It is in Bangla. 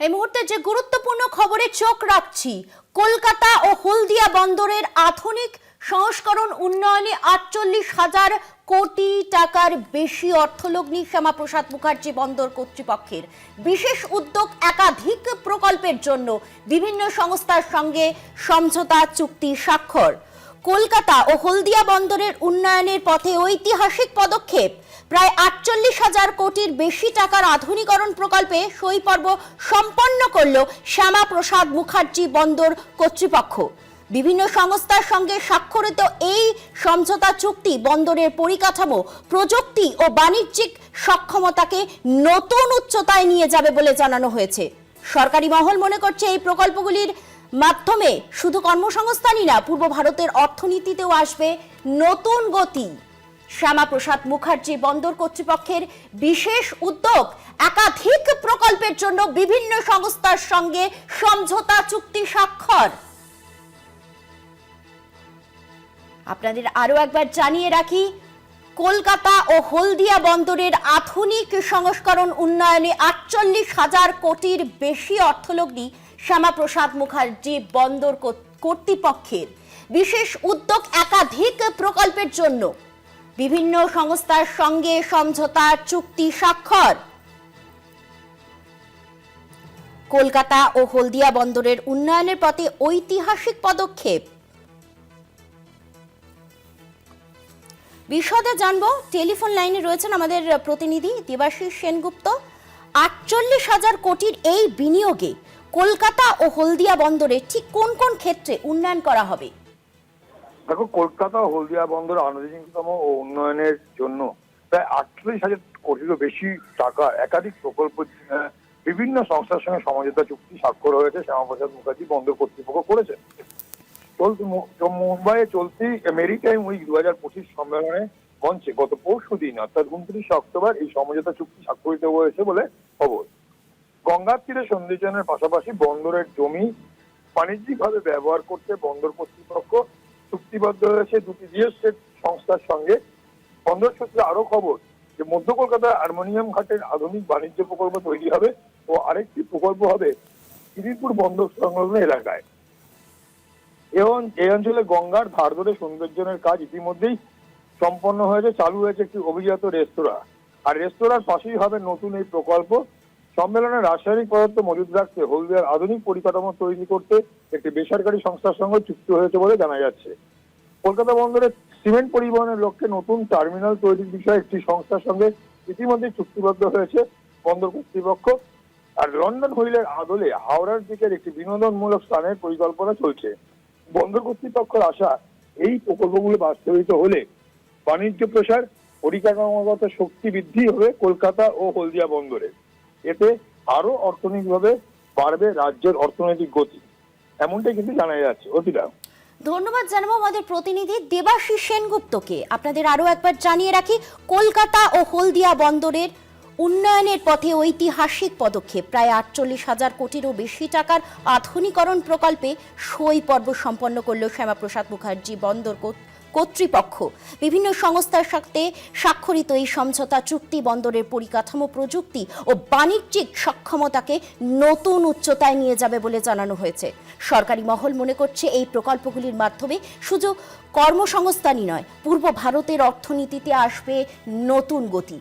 এই মুহূর্তে যে গুরুত্বপূর্ণ খবরে চোখ রাখছি, কলকাতা ও হলদিয়া বন্দরের আধুনিক সংস্করণ উন্নয়নে আটচল্লিশ হাজার কোটি টাকার বেশি অর্থলগ্নি শ্যামাপ্রসাদ মুখার্জি বন্দর কর্তৃপক্ষের। বিশেষ উদ্যোগ একাধিক প্রকল্পের জন্য বিভিন্ন সংস্থার সঙ্গে সমঝোতা চুক্তি স্বাক্ষর। কলকাতা ও হলদিয়া বন্দরের উন্নয়নের পথে ঐতিহাসিক পদক্ষেপ। প্রায় আটচল্লিশ হাজার কোটির বেশি টাকার আধুনিকরণ প্রকল্পে সই পর্ব সম্পন্ন করল শ্যামা প্রসাদ মুখার্জি বন্দর কর্তৃপক্ষ। বিভিন্ন সংস্থার সঙ্গে স্বাক্ষরিত এই সমঝোতা চুক্তি বন্দরের পরিকাঠামো, প্রযুক্তি ও বাণিজ্যিক সক্ষমতাকে নতুন উচ্চতায় নিয়ে যাবে বলে জানানো হয়েছে। সরকারি মহল মনে করছে এই প্রকল্পগুলির মাধ্যমে শুধু কর্মসংস্থানই না, পূর্ব ভারতের অর্থনীতিতেও আসবে নতুন গতি। শ্যামাপ্রসাদ মুখার্জি বন্দর কর্তৃপক্ষের বিশেষ উদ্যোগ একাধিক প্রকল্পের জন্য বিভিন্ন সংস্থার সঙ্গে সমঝোতা চুক্তি স্বাক্ষর। আপনাদের আরও একবার জানিয়ে রাখি, কলকাতা ও হলদিয়া বন্দরের আধুনিক সংস্করণ উন্নয়নে আটচল্লিশ হাজার কোটির বেশি অর্থলগ্নি শ্যামাপ্রসাদ মুখার্জি বন্দর কর্তৃপক্ষের বিশেষ উদ্যোগ একাধিক প্রকল্পের জন্য। বিভিন্ন সংস্থার সঙ্গে সমঝোতা চুক্তি স্বাক্ষর। কলকাতা ও হলদিয়া বন্দরের উন্নয়নের পথে ঐতিহাসিক পদক্ষেপ। বিশদে জানব, টেলিফোন লাইনে রয়েছেন আমাদের প্রতিনিধি দেবাশিস সেনগুপ্ত। আটচল্লিশ হাজার কোটির এই বিনিয়োগে কলকাতা ও হলদিয়া বন্দরে ঠিক কোন কোন ক্ষেত্রে উন্নয়ন করা হবে? দেখো, কলকাতা ও হলদিয়া বন্দর আনুষ্ঠানিকতম ও উন্নয়নের জন্য প্রায় আটচল্লিশ হাজার কোটিরও বেশি টাকা একাধিক প্রকল্প বিভিন্ন সংস্থার সঙ্গে সমঝোতা চুক্তি স্বাক্ষর হয়েছে। শ্যামাপ্রসাদ মুখার্জি বন্দর কর্তৃপক্ষ করেছে। মুম্বাইয়ে চলতি মেরিটাইম উইক দু হাজার পঁচিশ সম্মেলনে মঞ্চে গত পরশু দিন, অর্থাৎ উনত্রিশে অক্টোবর, এই সমঝোতা চুক্তি স্বাক্ষরিত হয়েছে বলে খবর। গঙ্গার তীরে সন্ধিচনের পাশাপাশি বন্দরের জমি বাণিজ্যিকভাবে ব্যবহার করতে বন্দর কর্তৃপক্ষ চুক্তিবদ্ধ হয়েছে দুটি জিএসটেক সংস্থার সঙ্গে। বন্দর সূত্রে আরও খবর যে, মধ্য কলকাতায় হারমোনিয়াম ঘাটের আধুনিক বাণিজ্য প্রকল্প তৈরি হবে ও আরেকটি প্রকল্প হবে খিদিরপুর বন্দর সংলগ্ন এলাকায়। এ এই অঞ্চলে গঙ্গার ধার ধরে সৌন্দর্যনের কাজ ইতিমধ্যেই সম্পন্ন হয়েছে। চালু হয়েছে একটি অভিজাত রেস্তোরাঁ। আর রেস্তোরাঁর পাশেই হবে নতুন এই প্রকল্প। সম্মেলনে রাসায়নিক পদার্থ মজুদ রাখতে হলদিয়ার আধুনিক পরিকাঠামো তৈরি করতে একটি বেসরকারি সংস্থার সঙ্গে চুক্তি হয়েছে বলে জানা যাচ্ছে। কলকাতা বন্দরে সিমেন্ট পরিবহনের লক্ষ্যে নতুন টার্মিনাল তৈরির বিষয়ে একটি সংস্থার সঙ্গে ইতিমধ্যে চুক্তিবদ্ধ হয়েছে বন্দর কর্তৃপক্ষ। আর লন্ডন হুইলের আদলে হাওড়ার দিকের একটি বিনোদনমূলক স্থানের পরিকল্পনা চলছে। বন্দর কর্তৃপক্ষের আশা, এই প্রকল্পগুলো বাস্তবায়িত হলে বাণিজ্য প্রসার, পরিকাঠামোগত শক্তি বৃদ্ধি হবে কলকাতা ও হলদিয়া বন্দরে। এতে আরও অর্থনৈতিকভাবে বাড়বে রাজ্যের অর্থনৈতিক গতি। এমনটাই কিন্তু জানা যাচ্ছে। অতিরা ধন্যবাদ জানাব আমাদের প্রতিনিধি দেবাশিস সেনগুপ্তকে। আপনাদের আরও একবার জানিয়ে রাখি, কলকাতা ও হলদিয়া বন্দরের উন্নয়নের পথে ঐতিহাসিক পদক্ষেপ। প্রায় আটচল্লিশ হাজার কোটিরও বেশি টাকার আধুনিকরণ প্রকল্পে সই পর্ব সম্পন্ন করল শ্যামাপ্রসাদ মুখার্জি বন্দর কর্তৃপক্ষ। বিভিন্ন সংস্থার সাথে স্বাক্ষরিত এই সমঝোতা চুক্তি বন্দরের পরিকাঠামো প্রযুক্তি ও বাণিজ্যিক সক্ষমতাকে নতুন উচ্চতায় নিয়ে যাবে বলে জানানো হয়েছে। সরকারি মহল মনে করছে এই প্রকল্পগুলির মাধ্যমে শুধু কর্মসংস্থানই নয়, পূর্ব ভারতের অর্থনীতিতে আসবে নতুন গতি।